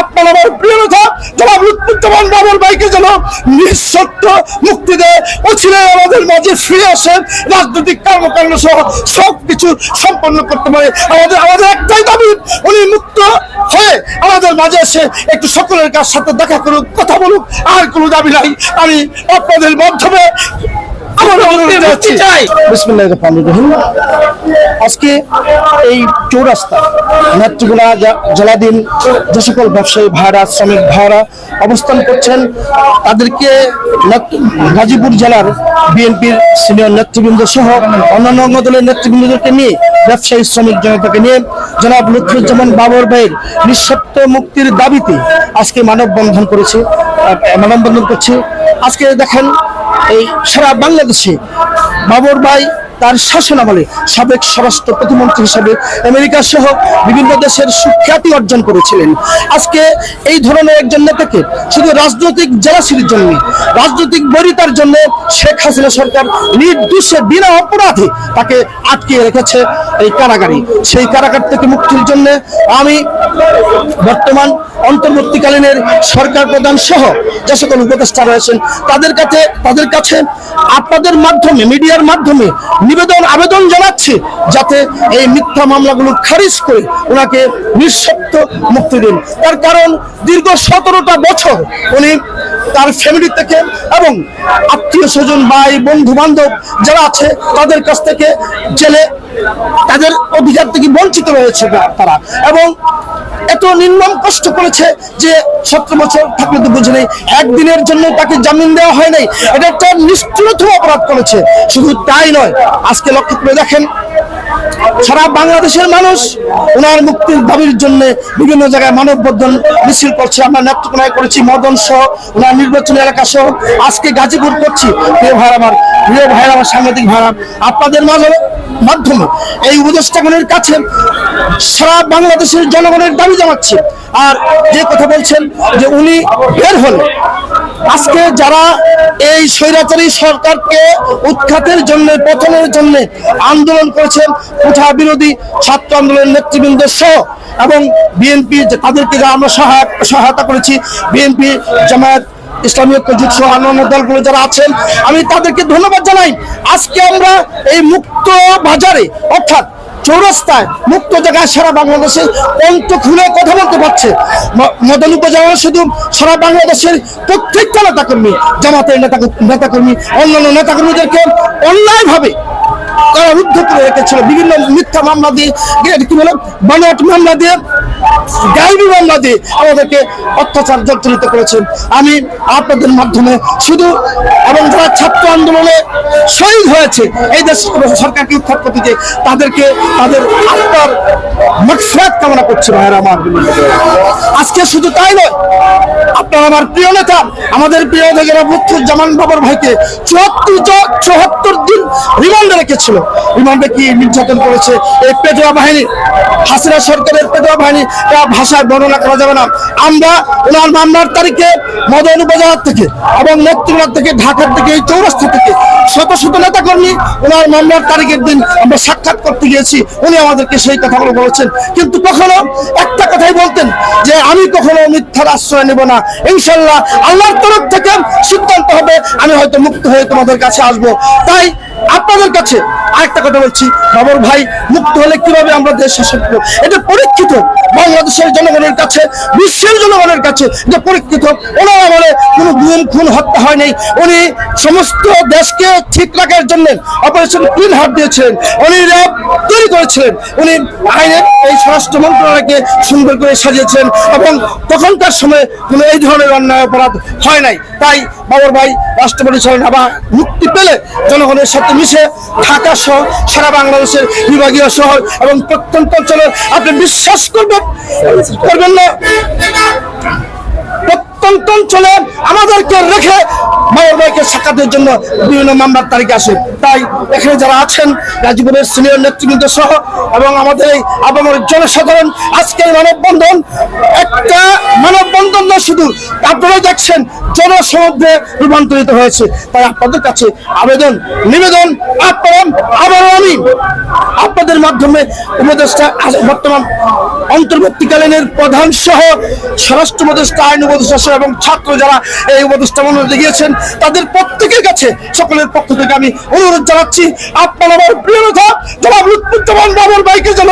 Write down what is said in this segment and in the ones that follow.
আপনার আমার প্রিয় নেতা জনাব লুৎফুজ্জামান বাবর ভাইকে যেন নিঃশর্ত মুক্তি দেয়। অচিরে আমাদের মাঝে ফিরে আসেন রাজনৈতিক কর্মকাণ্ড সহ সব কিছু সম্পন্ন করতে পারে। আমাদের আমাদের একটাই দাবি উনি মুক্ত হয়ে আমাদের মাঝে এসে একটু সকলের কাছ সাথে দেখা করুক কথা বলুক আর কোনো দাবি নাই। আমি আপনাদের মাধ্যমে আমার অনুরোধ জানাচ্ছি। বিসমিল্লাহির রহমানির রহিম। আজকে এই চৌরাস্তা, নেত্রকোনা জা- জেলাধীন যে সকল ব্যবসায়ী ভাড়া শ্রমিক ভাড়া অবস্থান করছেন, তাদেরকে গাজীপুর জেলার বিএনপির সিনিয়র নেতৃবৃন্দ সহ অন্যান্য অঙ্গ দলের নেতৃবৃন্দদেরকে নিয়ে, ব্যবসায়ী, শ্রমিক জনতাকে নিয়ে জনাব লুৎফুজ্জামান বাবর ভাইয়ের নিঃশর্ত মুক্তির দাবিতে আজকে মানববন্ধন করেছে মানববন্ধন করছে। আজকে দেখেন এই সারা বাংলাদেশে বাবর ভাই তার শাসন আমলে সাবেক স্বরাষ্ট্র প্রতিমন্ত্রী হিসেবে আমেরিকা সহ বিভিন্ন দেশের সুখ্যাতি অর্জন করেছিলেন। আজকে এই ধরনের একজন নেতাকে শুধু রাজনৈতিক জেলাসির জন্য, রাজনৈতিক বরিতার জন্য শেখ হাসিনা সরকার নির্দোষে বিনা অপরাধে তাকে আটকিয়ে রেখেছে এই কারাগারে। সেই কারাগার থেকে মুক্তির জন্য আমি বর্তমান অন্তর্বর্তীকালীনের সরকার প্রধান সহ যে সকল উপদেষ্টা রয়েছেন, তাদের কাছে তাদের কাছে আপনাদের মাধ্যমে, মিডিয়ার মাধ্যমে নিবেদন, আবেদন জানাচ্ছি যাতে এই মিথ্যা মামলাগুলো খারিজ করে ওনাকে নিঃশব্দ মুক্তি দিন। তার কারণ দীর্ঘ সতেরোটা বছর উনি তার ফ্যামিলি থেকে এবং আত্মীয় স্বজন, ভাই, বন্ধু বান্ধব যারা আছে, তাদের কাছ থেকে জেলে তাদের অধিকার থেকে বঞ্চিত রয়েছে তারা। এবং এত নির্মম কষ্ট করেছে যে সতেরো বছর থাকলে তো বুঝে নেই, একদিনের জন্য তাকে জামিন দেওয়া হয় নাই। এটা একটা নিষ্ঠুরতম অপরাধ করেছে। শুধু তাই নয়, আজকে লক্ষ্য করে দেখেন সারা বাংলাদেশের মানুষ ওনার মুক্তির দাবির জন্য বিভিন্ন জায়গায় মানববন্ধন মিছিল করছে। আমরা নেত্রকোনায় করেছি, মদন সহ ওনার নির্বাচনী এলাকা সহ। আজকে গাজীপুর করছি। প্রিয় ভাই আমার, প্রিয় ভাই আমার সাংবাদিক ভাই আপনাদের মাঝে মাধ্যমে এই উপদেষ্টাগণের কাছে সারা বাংলাদেশের জনগণের দাবি জানাচ্ছে। আর যে কথা বলছেন যে উনি বের হলে আজকে যারা এই স্বৈরাচারী সরকারকে উৎখাতের জন্য, পতনের জন্য আন্দোলন করেছেন কোঠা বিরোধী ছাত্র আন্দোলনের নেতৃবৃন্দ সহ এবং বিএনপি তাদেরকে আমরা সহায়- সহায়তা করেছি, বিএনপি, জামায়াত যারা আছেন, আমি তাদেরকে ধন্যবাদ জানাই। আজকে আমরা এই মুক্ত বাজারে, অর্থাৎ চৌরাস্তায় মুক্ত জায়গায় সারা বাংলাদেশের কণ্ঠ খুলে কথা বলতে পারছে। মদন উপজেলা শুধু সারা বাংলাদেশের প্রত্যেকটা নেতাকর্মী, জামাতের নেতা নেতাকর্মী, অন্যান্য নেতাকর্মীদেরকে অন্যায়ভাবে কারারুদ্ধ করে রেখেছিল। বিভিন্ন মিথ্যা মামলা দিয়ে কি বলে, বানোয়াট মামলা দিয়ে গাইবি মামলা দিয়ে আমাদেরকে অত্যাচার জর্জরিত করেছেন। আমি আপনাদের মাধ্যমে শুধু এবং যারা আন্দোলনে শহীদ হয়েছে। এই দেশ সরকারকে উৎখাত করতে যে তাদেরকে তাদের আত্মার মকসদ কামনা করছে ভাইয়ের আমার আজকে শুধু তাই নয়, আপনার আমার প্রিয় নেতা, আমাদের প্রিয় নেতা জামান বাবার ভাইকে চুয়াত্তর চুয়াত্তর দিন রিমান্ডে রেখেছিল। রিমান্ডে কি নির্যাতন করেছে এই পেটোয়া বাহিনী? হাসিনা সরকারের পেটোয়া বাহিনী ভাষায় বর্ণনা করা যাবে না। আমরা ওনার মামলার তারিখে মদন উপজেলার থেকে এবং নেত্রকোনার থেকে ঢাকার থেকে এই চৌরাস্তা থেকে শত শত নেতা কর্মী ওনার মামলার তারিখের দিন আমরা সাক্ষাৎ করতে গিয়েছি, উনি আমাদেরকে সেই কথাগুলো বলেছেন। কিন্তু কখনো একটা কথাই বলতেন যে আমি কখনো মিথ্যার আশ্রয় নেব না। ইনশাল্লাহ আল্লাহর তরফ থেকে সিদ্ধান্ত হবে, আমি হয়তো মুক্ত হয়ে তোমাদের কাছে আসব। তাই আপনাদের কাছে আরেকটা কথা বলছি। বাবর ভাই, মুক্ত হলে কীভাবে আমরা দেশ শাসন করব? এটা পরীক্ষিত বাংলাদেশের জনগণের কাছে, বিশ্বের জনগণের কাছে যে পরীক্ষিত। ওনার আমলে কোনো গুম, খুন, হত্যা হয় নাই। উনি সমস্ত দেশকে ঠিক রাখার জন্য অপারেশন ক্লিন হার্ট দিয়েছিলেন। উনি র্যাব তৈরি করেছিলেন। উনি আইনের এই স্বরাষ্ট্র মন্ত্রণালয়কে সুন্দর করে সাজিয়েছেন এবং তখনকার সময় কোনো এই ধরনের অন্যায় অপরাধ হয় নাই। তাই বাবর ভাই রাষ্ট্র পরিচালনা বা মুক্তি পেলে জনগণের সাথে মিশে ঢাকা সহ সারা বাংলাদেশের বিভাগীয় শহর এবং প্রত্যন্ত অঞ্চলে আপনি বিশ্বাস করবেন করবেন না? আমাদেরকে রেখে বাবর ভাইকে সাক্ষাতের জন্য বিভিন্ন মামলার তারিখ আসে। তাই এখানে যারা আছেন গাজীপুরের সিনিয়র নেতৃবৃন্দ সহ এবং আমাদের এই আবামের জনসাধারণ, আজকের মানববন্ধন একটা মানববন্ধন না শুধু আপনারা দেখছেন জনসমুদ্রে রূপান্তরিত হয়েছে। তাই আপনাদের কাছে আবেদন, নিবেদন আপনারা আবার আমি আপনাদের মাধ্যমে উপদেষ্টা বর্তমান অন্তর্বর্তীকালীনের প্রধান সহ স্বরাষ্ট্র উপদেষ্টা, আইন উপদেষ্টা সহ এবং ছাত্র যারা এই উপদেষ্টা মনোনীত গিয়েছেন, তাদের প্রত্যেকের কাছে সকলের পক্ষ থেকে আমি অনুরোধ জানাচ্ছি, আপনার আমার প্রিয় নেতা জনাব ভাইকে যেন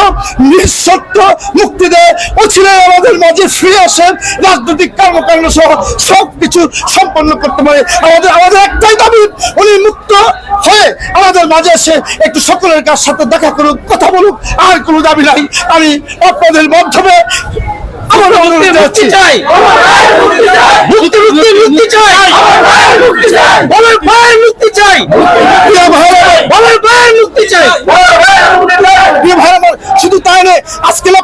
নিঃশর্ত মুক্তি দেয় অচিরে আমাদের মাঝে ফিরে আসেন রাজনৈতিক কর্মকাণ্ড সহ সব কিছু সম্পন্ন করতে পারে। আমাদের আমাদের একটাই দাবি উনি মুক্ত হয়ে আমাদের মাঝে এসে একটু সকলের কাছ সাথে দেখা করুক কথা বলুক আর কোনো দাবি নাই। আমি আপনাদের মাধ্যমে আমার জানাচ্ছি। চাই। মুক্তি মুক্তি মুক্তি চাই। মুক্তি চাই আমার, বলের ভাই মুক্তি চাই প্রিয় ভাই আমার, শুধু তাই নয়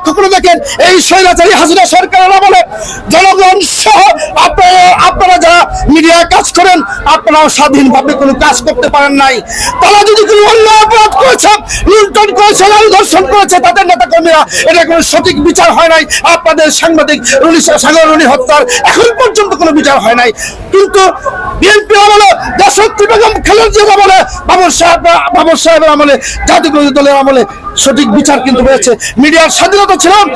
করে দেখেন এই স্বৈরাচারী হাজিরা সরকারের আমলে জনগণ সহ আপনারা যারা মিডিয়ায় কাজ করেন আপনারা স্বাধীনভাবে কোনো কাজ করতে পারেন নাই। তারা যদি কোনো অন্য অপরাধ করেছে, লুণ্ঠন করেছে নারী ধর্ষণ করেছে, তাদের নেতা কর্মীরা এটা কোনো সঠিক বিচার হয় নাই। আপনাদের সাংবাদিক রুনি, সাগর রুনি হত্যার এখন পর্যন্ত কোনো বিচার হয় নাই। কিন্তু বিএনপি আমলে দেশত্রী বেগম জিয়ার আমলে, বাবর সাহেব, বাবর সাহেবের আমলে জাতীয় দলের আমলে সঠিক বিচার কিন্তু হয়েছে মিডিয়ার স্বাধীনতা ছিলাম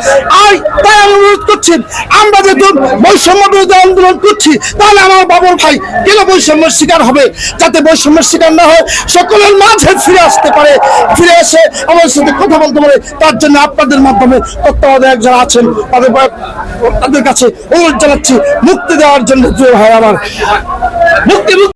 আর তাই আমি অনুরোধ করছি, আমরা যেহেতু বৈষম্য বিরোধী আন্দোলন করছি, তাহলে আমার বাবর ভাই কেন বৈষম্যের শিকার হবে। যাতে বৈষম্যের শিকার না হয়, সকলের মাঝে ফিরে আসতে পারে। ফিরে এসে আমার সাথে কথা বলতে পারে। তার জন্য আপনাদের মাধ্যমে তত্ত্বাবধায়ক একজন আছেন, তাদের তাদের কাছে অনুরোধ জানাচ্ছি, মুক্তি দেওয়ার জন্য জোর হয় আমার। মুক্তি।